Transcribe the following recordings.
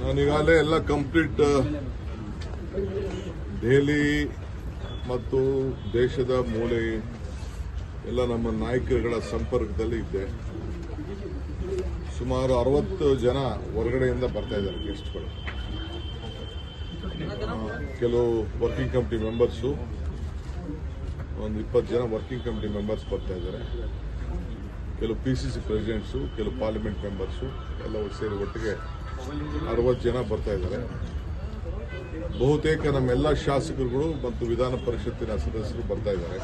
ನಾನೀಗಾಗಲೇ ಎಲ್ಲ ಕಂಪ್ಲೀಟ್ ದೆಹಲಿ ಮತ್ತು ದೇಶದ ಮೂಲೆ ಎಲ್ಲ ನಮ್ಮ ನಾಯಕರುಗಳ ಸಂಪರ್ಕದಲ್ಲಿ ಇದ್ದೆ. ಸುಮಾರು ಅರವತ್ತು ಜನ ಹೊರಗಡೆಯಿಂದ ಬರ್ತಾ ಇದ್ದಾರೆ ಗೆಸ್ಟ್ಗಳು ಕೆಲವು ವರ್ಕಿಂಗ್ ಕಮಿಟಿ ಮೆಂಬರ್ಸು ಒಂದು ಇಪ್ಪತ್ತು ಜನ ವರ್ಕಿಂಗ್ ಕಮಿಟಿ ಮೆಂಬರ್ಸ್ ಬರ್ತಾ ಇದ್ದಾರೆ. ಕೆಲವು ಪಿ ಸಿ ಸಿ ಪ್ರೆಸಿಡೆಂಟ್ಸು ಕೆಲವು ಪಾರ್ಲಿಮೆಂಟ್ ಮೆಂಬರ್ಸು ಎಲ್ಲವೂ ಸೇರಿ ಒಟ್ಟಿಗೆ ಅರವತ್ತು ಜನ ಬರ್ತಾ ಇದ್ದಾರೆ. ಬಹುತೇಕ ನಮ್ಮೆಲ್ಲ ಶಾಸಕರುಗಳು ಮತ್ತು ವಿಧಾನ ಪರಿಷತ್ತಿನ ಸದಸ್ಯರು ಬರ್ತಾ ಇದ್ದಾರೆ.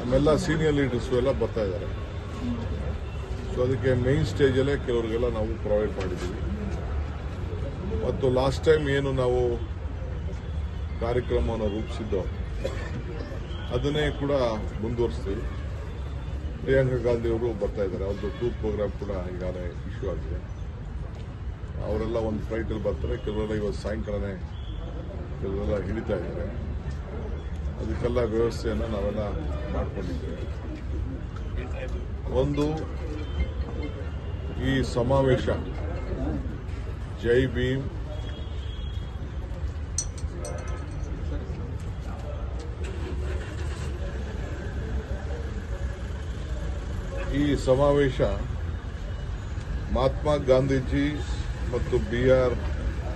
ನಮ್ಮೆಲ್ಲ ಸೀನಿಯರ್ ಲೀಡರ್ಸು ಎಲ್ಲ ಬರ್ತಾ ಇದ್ದಾರೆ. ಸೊ ಅದಕ್ಕೆ ಮೇನ್ ಸ್ಟೇಜಲ್ಲೇ ಕೆಲವರಿಗೆಲ್ಲ ನಾವು ಪ್ರೊವೈಡ್ ಮಾಡಿದ್ದೀವಿ. ಮತ್ತು ಲಾಸ್ಟ್ ಟೈಮ್ ಏನು ನಾವು ಕಾರ್ಯಕ್ರಮವನ್ನು ರೂಪಿಸಿದ್ದೋ, ಅದನ್ನೇ ಕೂಡ ಮುಂದುವರಿಸ್ತೀವಿ. ಪ್ರಿಯಾಂಕಾ ಗಾಂಧಿ ಅವರು ಬರ್ತಾ ಇದ್ದಾರೆ ಅವ್ರದ್ದು ಟೂರ್ ಪ್ರೋಗ್ರಾಮ್ ಕೂಡ ಈಗಾಗಲೇ ಇಶ್ಯೂ ಆಗಿದೆ. ಅವರೆಲ್ಲ ಒಂದು ಫ್ಲೈಟಲ್ಲಿ ಬರ್ತಾರೆ. ಕೆಲವರೆಲ್ಲ ಇವತ್ತು ಸಾಯಂಕಾಲನೇ ಕೆಲವರೆಲ್ಲ ಹಿಡಿತಾ ಇದ್ದಾರೆ. ಅದಕ್ಕೆಲ್ಲ ವ್ಯವಸ್ಥೆಯನ್ನು ನಾವೆಲ್ಲ ಮಾಡಿಕೊಂಡಿದ್ದೇವೆ. ಒಂದು, ಈ ಸಮಾವೇಶ, ಜೈ ಭೀಮ್ ಈ ಸಮಾವೇಶ ಮಹಾತ್ಮ ಗಾಂಧೀಜಿ ಮತ್ತು ಬಿ ಆರ್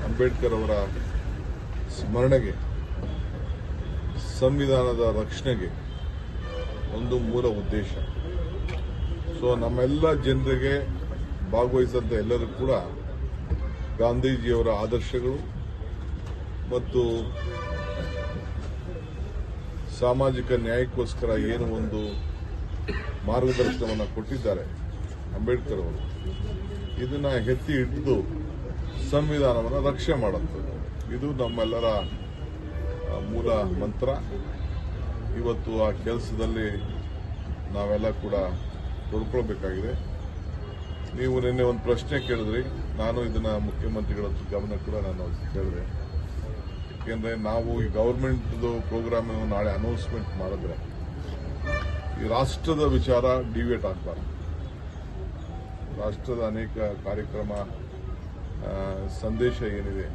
ಅಂಬೇಡ್ಕರ್ ಅವರ ಸ್ಮರಣೆಗೆ, ಸಂವಿಧಾನದ ರಕ್ಷಣೆಗೆ ಒಂದು ಮೂಲ ಉದ್ದೇಶ. ಸೊ ನಮ್ಮೆಲ್ಲ ಜನರಿಗೆ ಭಾಗವಹಿಸಿದಂಥ ಎಲ್ಲರೂ ಕೂಡ ಗಾಂಧೀಜಿಯವರ ಆದರ್ಶಗಳು ಮತ್ತು ಸಾಮಾಜಿಕ ನ್ಯಾಯಕ್ಕೋಸ್ಕರ ಏನು ಒಂದು ಮಾರ್ಗದರ್ಶನವನ್ನು ಕೊಟ್ಟಿದ್ದಾರೆ ಅಂಬೇಡ್ಕರ್ ಅವರು. ಇದನ್ನ ಎತ್ತಿ ಹಿಡಿದು ಸಂವಿಧಾನವನ್ನು ರಕ್ಷೆ ಮಾಡುವಂಥದ್ದು ಇದು ನಮ್ಮೆಲ್ಲರ ಮೂಲ ಮಂತ್ರ. ಇವತ್ತು ಆ ಕೆಲಸದಲ್ಲಿ ನಾವೆಲ್ಲ ಕೂಡ ತೊಡ್ಕೊಳ್ಬೇಕಾಗಿದೆ. ನೀವು ನಿನ್ನೆ ಒಂದು ಪ್ರಶ್ನೆ ಕೇಳಿದ್ರಿ. ನಾನು ಇದನ್ನ ಮುಖ್ಯಮಂತ್ರಿಗಳ ಗಮನ ಕೂಡ ನಾನು ಕೇಳಿದೆ. ಏಕೆಂದರೆ ನಾವು ಈ ಗೌರ್ಮೆಂಟ್ದು ಪ್ರೋಗ್ರಾಮ್ ನಾಳೆ ಅನೌನ್ಸ್ಮೆಂಟ್ ಮಾಡಿದ್ರೆ ಈ ರಾಷ್ಟ್ರದ ವಿಚಾರ ಡಿವೇಟ್ ಆಗಬಾರ್ದು. ರಾಷ್ಟ್ರದ ಅನೇಕ ಕಾರ್ಯಕ್ರಮ ಸಂದೇಶ ಏನಿದೆ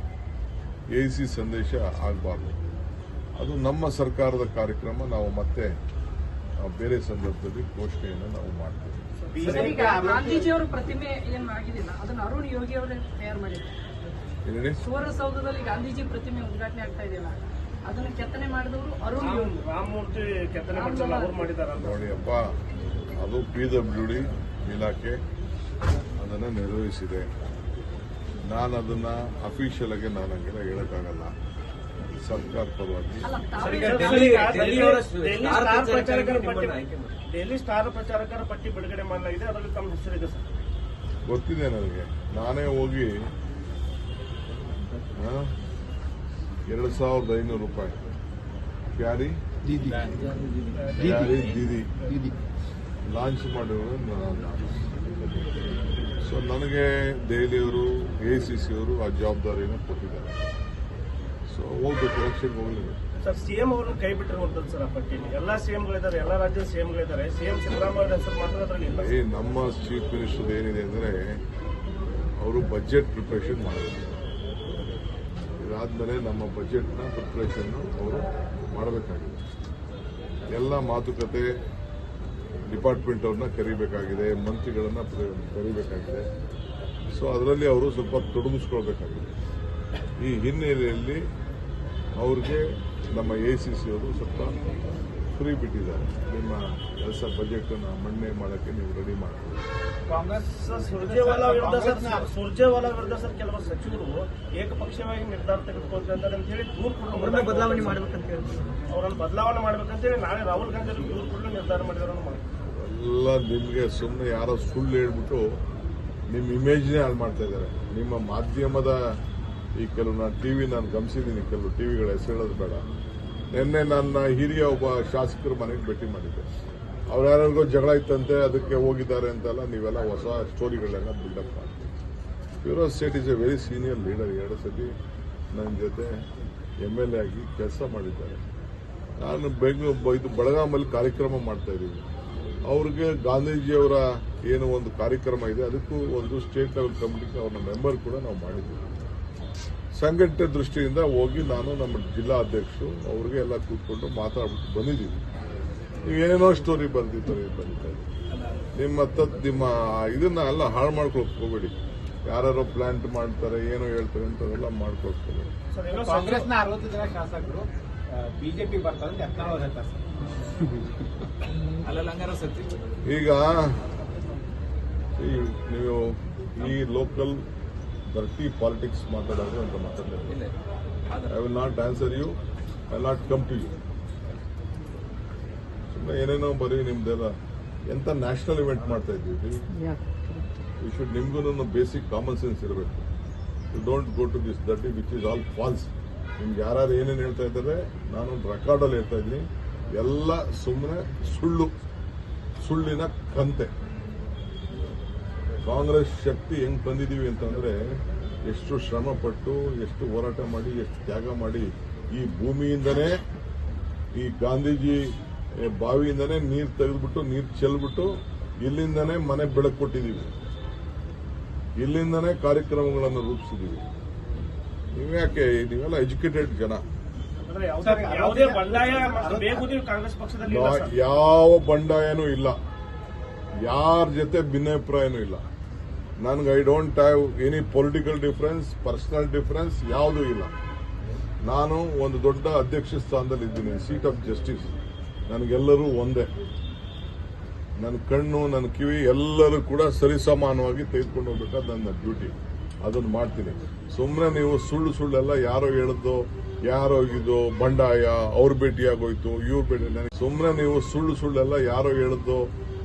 ಎ ಸಿ ಸಂದೇಶ ಆಗಬಾರ್ದು. ಅದು ನಮ್ಮ ಸರ್ಕಾರದ ಕಾರ್ಯಕ್ರಮ ನಾವು ಮತ್ತೆ ಬೇರೆ ಸಂದರ್ಭದಲ್ಲಿ ಘೋಷಣೆಯನ್ನು ನಾವು ಮಾಡ್ತೇವೆ. ಗಾಂಧೀಜಿ ಪ್ರತಿಮೆ ಉದ್ಘಾಟನೆ ಆಗ್ತಾ ಇದೆಯಲ್ಲ ಅದನ್ನ ಕೆತ್ತನೆ ಮಾಡಿದವರು ಅರುಣ್ ರಾಮಮೂರ್ತಿ ಕೆತ್ತನೆ ಮಾಡಿಸಲ್ಲ ಅವ್ರು ಮಾಡಿದಾರಲ್ಲ ನೋಡಿ ಅಪ್ಪ ಅದು ಪಿ ಡಬ್ಲ್ಯೂ ಡಿ ಇಲಾಖೆ ಅದನ್ನು ನಿರ್ವಹಿಸಿದೆ. ನಾನು ಅದನ್ನ ಅಫಿಷಿಯಲ್ ಆಗಿ ನಾನು ಹಂಗೆಲ್ಲ ಹೇಳಕ್ಕಾಗಲ್ಲ. ಸರ್ಕಾರ ಪರವಾಗಿ. ಡೆಲ್ಲಿ- ಡೆಲ್ಲಿ- ಡೆಲ್ಲಿಯವರ ಡೆಲ್ಲಿ ಸ್ಟಾರ್ ಪ್ರಚಾರಕರ ಪಟ್ಟಿ ಡೆಲ್ಲಿ ಸ್ಟಾರ್ ಪ್ರಚಾರಕರ ಪಟ್ಟಿ ಬಿಡುಗಡೆ ಮಾಡಲಾಗಿದೆ ಅದರಲ್ಲಿ ತಮ್ಮ ಹೆಸರಿದೆ ಸರ್. ಗೊತ್ತಿದೆ ನನಗೆ. ನಾನೇ ಹೋಗಿ ಎರಡು ಸಾವಿರದ ಐನೂರು ರೂಪಾಯಿ. ಕ್ಯಾರಿ ಕ್ಯಾರಿ ದೀದಿ ಲಾಂಚ್ ಮಾಡಿರೋದು ನಾನು ಸೊ ನನಗೆ ದೆಹಲಿಯವರು ಎ ಸಿ ಸಿ ಅವರು ಆ ಜವಾಬ್ದಾರಿಯನ್ನು ಕೊಟ್ಟಿದ್ದಾರೆ. ಸೊ ಹೋಗ್ಬೇಕು ಎಲೆಕ್ಷನ್ ಹೋಗ್ಲೇಬೇಕು ಸರ್ ಸಿಎಂ ಅವರು ಕೈ ಬಿಟ್ಟಿರುವಂತದ್ದು ಸರ್ ಆ ಪಟ್ಟಿಯಲ್ಲಿ. ಎಲ್ಲಾ ಸಿಎಂಗಳಿದ್ದಾರೆ ಎಲ್ಲ ರಾಜ್ಯದ ಸಿಎಂಗಳಿದ್ದಾರೆ ಸಿಎಂ ಸಿದ್ದರಾಮಯ್ಯ ಹೆಸರು ಮಾತ್ರ ಅದರಲ್ಲಿ ನಮ್ಮ ಚೀಫ್ ಮಿನಿಸ್ಟರ್ ಏನಿದೆ ಅಂದರೆ ಅವರು ಬಜೆಟ್ ಪ್ರಿಪ್ರೇಷನ್ ಮಾಡಬೇಕು ಇದಾದ್ಮೇಲೆ ನಮ್ಮ ಬಜೆಟ್ನ ಪ್ರಿಪ್ರೇಷನ್ ಅವರು ಮಾಡಬೇಕಾಗಿದೆ. ಎಲ್ಲ ಮಾತುಕತೆ ಡಿಪಾರ್ಟ್ಮೆಂಟ್ ಅವ್ರನ್ನ ಕರಿಬೇಕಾಗಿದೆ, ಮಂತ್ರಿಗಳನ್ನ ಕರಿಬೇಕಾಗಿದೆ. ಸೊ ಅದರಲ್ಲಿ ಅವರು ಸ್ವಲ್ಪ ತೊಡಗಿಸ್ಕೊಳ್ಬೇಕಾಗಿದೆ. ಈ ಹಿನ್ನೆಲೆಯಲ್ಲಿ ಅವ್ರಿಗೆ ನಮ್ಮ ಎ ಸಿ ಸಿ ಅವರು ಸ್ವಲ್ಪ ಫ್ರೀ ಬಿಟ್ಟಿದ್ದಾರೆ. ನಿಮ್ಮ ಕೆಲಸ ಬಜೆಟ್ ಮಣ್ಣೆ ಮಾಡೋಕ್ಕೆ ನೀವು ರೆಡಿ ಮಾಡ್ತೀವಿ ಸರ್ ಸುರ್ಜೇವಾಲ ವಿರುದ್ಧ ಸರ್ ಸುರ್ಜೇವಾಲ ವಿರುದ್ಧ ಸರ್ ಸಚಿವರು ಏಕಪಕ್ಷೀಯವಾಗಿ ನಿರ್ಧಾರ ತೆಗೆದುಕೊಳ್ತಾರೆ ಅಂತ ಹೇಳಿ ದೂರು ಅವ್ರನ್ನ ಬದಲಾವಣೆ ಮಾಡ್ಬೇಕಂತ ಹೇಳಿ. ಅವರನ್ನು ಬದಲಾವಣೆ ಮಾಡ್ಬೇಕಂತ ಹೇಳಿ ನಾಳೆ ರಾಹುಲ್ ಗಾಂಧಿ ಅವರು ದೂರು ಕೊಡಲು ನಿರ್ಧಾರ ಮಾಡಿದಾರೆ ಎಲ್ಲ ನಿಮಗೆ ಸುಮ್ಮನೆ ಯಾರೋ ಸುಳ್ಳು ಹೇಳ್ಬಿಟ್ಟು ನಿಮ್ಮ ಇಮೇಜ್ನೇ ಹಾಳು ಮಾಡ್ತಾ ಇದ್ದಾರೆ. ನಿಮ್ಮ ಮಾಧ್ಯಮದ ಈ ಕೆಲವು ನಾನು ಟಿವಿ ನಾನು ಗಮನಿಸಿದ್ದೀನಿ ಕೆಲವು ಟಿವಿಗಳ ಹೆಸರು ಹೇಳೋದು ಬೇಡ. ನಿನ್ನೆ ನನ್ನ ಹಿರಿಯ ಒಬ್ಬ ಶಾಸಕರು ಮನೆಗೆ ಭೇಟಿ ಮಾಡಿದ್ದೆ. ಅವ್ರು ಯಾರ್ಯಾರಿಗೋ ಜಗಳ ಇತ್ತಂತೆ, ಅದಕ್ಕೆ ಹೋಗಿದ್ದಾರೆ ಅಂತೆಲ್ಲ, ನೀವೆಲ್ಲ ಹೊಸ ಸ್ಟೋರಿಗಳನ್ನ ಬಿಲ್ಡಪ್ ಮಾಡ್ತೀವಿ Firoz Sait is a very senior leader ಎರಡು ಸತಿ ನನ್ನ ಜೊತೆ ಎಂ ಎಲ್ ಎ ಆಗಿ ಕೆಲಸ ಮಾಡಿದ್ದಾರೆ. ನಾನು ಬೆಂಗಳೂರು ಇದು ಬೆಳಗಾಮಲ್ಲಿ ಕಾರ್ಯಕ್ರಮ ಮಾಡ್ತಾ ಇದ್ದೀವಿ ಅವ್ರಿಗೆ ಗಾಂಧೀಜಿಯವರ ಏನು ಒಂದು ಕಾರ್ಯಕ್ರಮ ಇದೆ, ಅದಕ್ಕೂ ಒಂದು ಸ್ಟೇಟ್ ಲೆವೆಲ್ ಕಮಿಟಿಗೆ ಅವ್ರನ್ನ ಮೆಂಬರ್ ಕೂಡ ನಾವು ಮಾಡಿದ್ದೀವಿ. ಸಂಘಟನೆ ದೃಷ್ಟಿಯಿಂದ ಹೋಗಿ ನಾನು ನಮ್ಮ ಜಿಲ್ಲಾ ಅಧ್ಯಕ್ಷರು ಅವ್ರಿಗೆ ಎಲ್ಲ ಕೂತ್ಕೊಂಡು ಮಾತಾಡ್ಬಿಟ್ಟು ಬಂದಿದ್ದೀವಿ. ನೀವೇನೇನೋ ಸ್ಟೋರಿ ಬರ್ದಿದ್ದಾರೆ ಬರೀತಾ ಇದ್ದೀವಿ. ನಿಮ್ಮ ತತ್ ನಿಮ್ಮ ಇದನ್ನ ಎಲ್ಲ ಹಾಳು ಮಾಡ್ಕೊಳಕ್ ಹೋಗ್ಬೇಡಿ. ಯಾರು ಪ್ಲಾಂಟ್ ಮಾಡ್ತಾರೆ ಏನೋ ಹೇಳ್ತಾರೆ ಅಂತದೆಲ್ಲ ಮಾಡ್ಕೊಳಕ್ ಹೋಗ್ಬೇಡಿ. ಕಾಂಗ್ರೆಸ್ನ ಅರವತ್ತು ಜನ ಶಾಸಕರು ಬಿಜೆಪಿ ಬರ್ತಾರೆ ಸತ್ಯ. ಈಗ ನೀವು ಈ ಲೋಕಲ್ ಡರ್ಟಿ ಪಾಲಿಟಿಕ್ಸ್ ಮಾತಾಡೋದು ಅಂತ ಮಾತಾಡ್ತಾರೆ I will not answer you I not come to you ಏನೇನೋ ಬರೀ ನಿಮ್ದೆಲ್ಲ ಎಂತ ನ್ಯಾಷನಲ್ ಇವೆಂಟ್ ಮಾಡ್ತಾ ಇದ್ದೀವಿ. ಯು ಶುಡ್ ನಿಮ್ಗೂ ಬೇಸಿಕ್ ಕಾಮನ್ ಸೆನ್ಸ್ ಇರಬೇಕು. You don't go to this that which is all false ನಿಮ್ಗೆ ಯಾರು ಏನೇನು ಹೇಳ್ತಾ ಇದ್ದಾರೆ ನಾನು ರೆಕಾರ್ಡಲ್ಲಿ ಹೇಳ್ತಾ ಇದ್ದೀನಿ. ಎಲ್ಲ ಸುಮ್ಮನೆ ಸುಳ್ಳು ಸುಳ್ಳಿನ ಕಂತೆ. ಕಾಂಗ್ರೆಸ್ ಶಕ್ತಿ ಹೆಂಗ್ ತಂದಿದೀವಿ ಅಂತಂದ್ರೆ ಎಷ್ಟು ಶ್ರಮ ಪಟ್ಟು ಎಷ್ಟು ಹೋರಾಟ ಮಾಡಿ ಎಷ್ಟು ತ್ಯಾಗ ಮಾಡಿ ಈ ಭೂಮಿಯಿಂದನೇ ಈ ಗಾಂಧೀಜಿ ಬಾವಿಯಿಂದನೇ ನೀರು ತೆಗೆದ್ಬಿಟ್ಟು ನೀರು ಚೆಲ್ಬಿಟ್ಟು ಇಲ್ಲಿಂದನೇ ಮನೆ ಬೆಳಕು ಕೊಟ್ಟಿದ್ದೀವಿ ಇಲ್ಲಿಂದನೇ ಕಾರ್ಯಕ್ರಮಗಳನ್ನು ರೂಪಿಸಿದ್ದೀವಿ ನೀವ್ಯಾಕೆ ನೀವೆಲ್ಲ ಎಜುಕೇಟೆಡ್ ಜನ. ಅಂದ್ರೆ ಯಾವುದೇ ಯಾವುದೇ ಬಂಡಾಯ ಮತ್ತು ಬೇಗುದಿ ಕಾಂಗ್ರೆಸ್ ಪಕ್ಷದಲ್ಲಿ ಇಲ್ಲ ಸರ್. ಯಾವ ಬಂಡಾಯನೂ ಇಲ್ಲ. ಯಾರ ಜೊತೆ ಭಿನ್ನಾಭಿಪ್ರಾಯನೂ ಇಲ್ಲ. ನನ್ಗೆ I don't have any political difference personal difference ಯಾವುದೂ ಇಲ್ಲ. ನಾನು ಒಂದು ದೊಡ್ಡ ಅಧ್ಯಕ್ಷ ಸ್ಥಾನದಲ್ಲಿ ಇದ್ದೀನಿ ಸೀಟ್ ಆಫ್ ಜಸ್ಟಿಸ್. ನನಗೆಲ್ಲರೂ ಒಂದೇ. ನನ್ನ ಕಣ್ಣು, ನನ್ನ ಕಿವಿ ಎಲ್ಲರೂ ಕೂಡ ಸರಿಸಮಾನವಾಗಿ ತೆಗೆದುಕೊಂಡು ಹೋಗ್ಬೇಕಾದ ನನ್ನ ಡ್ಯೂಟಿ ಅದನ್ನು ಮಾಡ್ತೀನಿ. ಸುಮ್ಮನೆ ನೀವು ಸುಳ್ಳು ಸುಳ್ಳೆಲ್ಲ, ಯಾರೋ ಹೇಳಿದ್ದು ಯಾರೋ ಇದು ಬಂಡಾಯ, ಅವ್ರ ಭೇಟಿಯಾಗೋಯ್ತು, ಇವ್ರ ಭೇಟಿ. ನನಗೆ ಸುಮ್ಮನೆ ನೀವು ಸುಳ್ಳು ಸುಳ್ಳೆಲ್ಲ, ಯಾರೋ ಹೇಳಿದ್ದು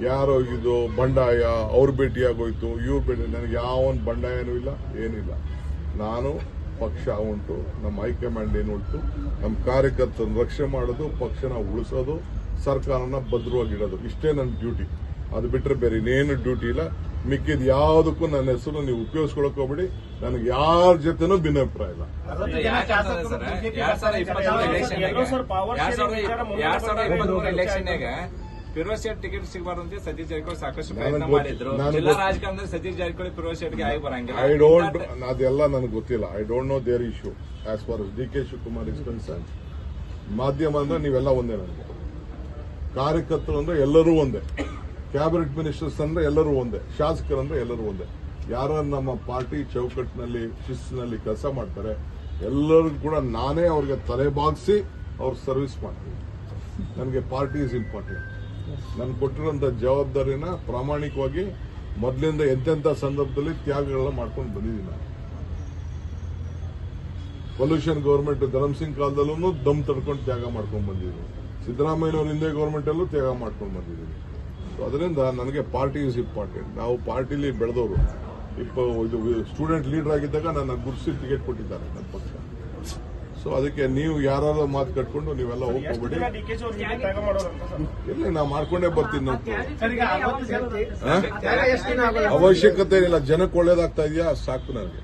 ಯಾರೋ ಇದು ಬಂಡಾಯ, ಅವ್ರ ಭೇಟಿಯಾಗೋಯ್ತು, ಇವ್ರ ಭೇಟಿ. ನನಗೆ ಯಾವೊಂದು ಬಂಡಾಯನೂ ಇಲ್ಲ, ಏನಿಲ್ಲ. ನಾನು ಪಕ್ಷ ಉಂಟು. ನಮ್ಮ ಹೈಕಮಾಂಡ್ ಏನು ಉಂಟು? ನಮ್ಮ ಕಾರ್ಯಕರ್ತರನ್ನು ರಕ್ಷಣೆ ಮಾಡೋದು ಪಕ್ಷನ ಉಳಿಸೋದು ಸರ್ಕಾರನ ಭದ್ರವಾಗಿಡೋದು ಇಷ್ಟೇ ನನ್ನ ಡ್ಯೂಟಿ. ಅದು ಬಿಟ್ಟರೆ ಬೇರೆ ಇನ್ನೇನು ಡ್ಯೂಟಿ ಇಲ್ಲ. ಮಿಕ್ಕಿದ ಯಾವುದಕ್ಕೂ ನನ್ನ ಹೆಸರು ನೀವು ಉಪಯೋಗಿಸ್ಕೊಳಕ್ ಹೋಗ್ಬೇಡಿ. ನನಗೆ ಯಾರ ಜೊತೆನೂ ಭಿನ್ನಾಭಿಪ್ರಾಯ ಇಲ್ಲ. ಎರಡ್ ಸಾವಿರದ ಫಿರೋಜ್ ಶೆಟ್ ಟಿಕೆಟ್ ಸಿಗಬಾರ್ದು ಸತೀಶ್ ಜಾರಕಿಹೊಳಿ ಸಾಕಷ್ಟು ನನಗ್ ಪ್ರಯತ್ನ ಮಾಡಿದ್ರು. ನನಗ್ ಜಿಲ್ಲಾ. ರಾಜಕಾರಣದಲ್ಲಿ ಸತೀಶ್ ಜಾರಕಿಹೊಳಿ ಫಿರೋಜ್ ಶೆಟ್ಗೆ ಆಗಿ ಬರಂಗಿಲ್ಲ. ಐ ಡೋಂಟ್ ಅದೆಲ್ಲ ನನಗೆ ಗೊತ್ತಿಲ್ಲ. I don't know there issue as far D K Shivakumar is concern ಮಾಧ್ಯಮ ಅಂದ್ರೆ ನೀವೆಲ್ಲ ಒಂದೇ ನನಗೆ. ಕಾರ್ಯಕರ್ತರು ಅಂದ್ರೆ ಎಲ್ಲರೂ ಒಂದೇ. ಕ್ಯಾಬಿನೆಟ್ ಮಿನಿಸ್ಟರ್ಸ್ ಅಂದ್ರೆ ಎಲ್ಲರೂ ಒಂದೇ. ಶಾಸಕರಂದ್ರೆ ಎಲ್ಲರೂ ಒಂದೇ. ಯಾರು ನಮ್ಮ ಪಾರ್ಟಿ ಚೌಕಟ್ಟಿನಲ್ಲಿ ಶಿಸ್ತಿನಲ್ಲಿ ಕೆಲಸ ಮಾಡ್ತಾರೆ ಎಲ್ಲರಿಗೂ ಕೂಡ ನಾನೇ ಅವ್ರಿಗೆ ತಲೆ ಬಾಗಿಸಿ ಅವ್ರ ಸರ್ವಿಸ್ ಮಾಡ್ತೀನಿ. ನನಗೆ ಪಾರ್ಟಿ ಇಸ್ ಇಂಪಾರ್ಟೆಂಟ್ ನಾನು ಕೊಟ್ಟಿರುವಂತ ಜವಾಬ್ದಾರಿನ ಪ್ರಾಮಾಣಿಕವಾಗಿ ಮೊದಲಿಂದ ಎಂತೆಂಥ ಸಂದರ್ಭದಲ್ಲಿ ತ್ಯಾಗಗಳನ್ನ ಮಾಡ್ಕೊಂಡು ಬಂದಿದ್ದೀನಿ ನಾನು. ಪೊಲ್ಯೂಷನ್ ಗೌರ್ಮೆಂಟ್ ಧರ್ಮಸಿಂಗ್ ಸಿಂಗ್ ಕಾಲದಲ್ಲೂ ದಮ್ ತಡ್ಕೊಂಡು ತ್ಯಾಗ ಮಾಡ್ಕೊಂಡು ಬಂದಿದ್ದೀನಿ ಸಿದ್ದರಾಮಯ್ಯನವ್ರ ಹಿಂದೆ ಗೌರ್ಮೆಂಟ್ ಅಲ್ಲೂ ತ್ಯಾಗ ಮಾಡ್ಕೊಂಡು ಬಂದಿದ್ದೀನಿ. ಅದರಿಂದ ನನಗೆ ಪಾರ್ಟಿ ಇಸ್ ಇಂಪಾರ್ಟೆಂಟ್ ನಾವು ಪಾರ್ಟಿಲಿ ಬೆಳೆದವರು. ಇಪ್ಪ, ಇದು ಸ್ಟೂಡೆಂಟ್ ಲೀಡರ್ ಆಗಿದ್ದಾಗ ನನ್ನ ಗುರುಸಿ ಟಿಕೆಟ್ ಕೊಟ್ಟಿದ್ದಾರೆ ನನ್ನ ಪಕ್ಷ. ಸೊ ಅದಕ್ಕೆ ನೀವು ಯಾರು ಮಾತು ಕಟ್ಕೊಂಡು ನೀವೆಲ್ಲ ಹೋಗ್ಬಿಡಿ. ಇಲ್ಲ ನಾ ಮಾಡ್ಕೊಂಡೇ ಬರ್ತೀನಿ ನಾವು? ಅವಶ್ಯಕತೆ ಏನಿಲ್ಲ ಜನಕ್ಕೆ ಒಳ್ಳೇದಾಗ್ತಾ ಇದೆಯಾ? ಸಾಕು ನನಗೆ.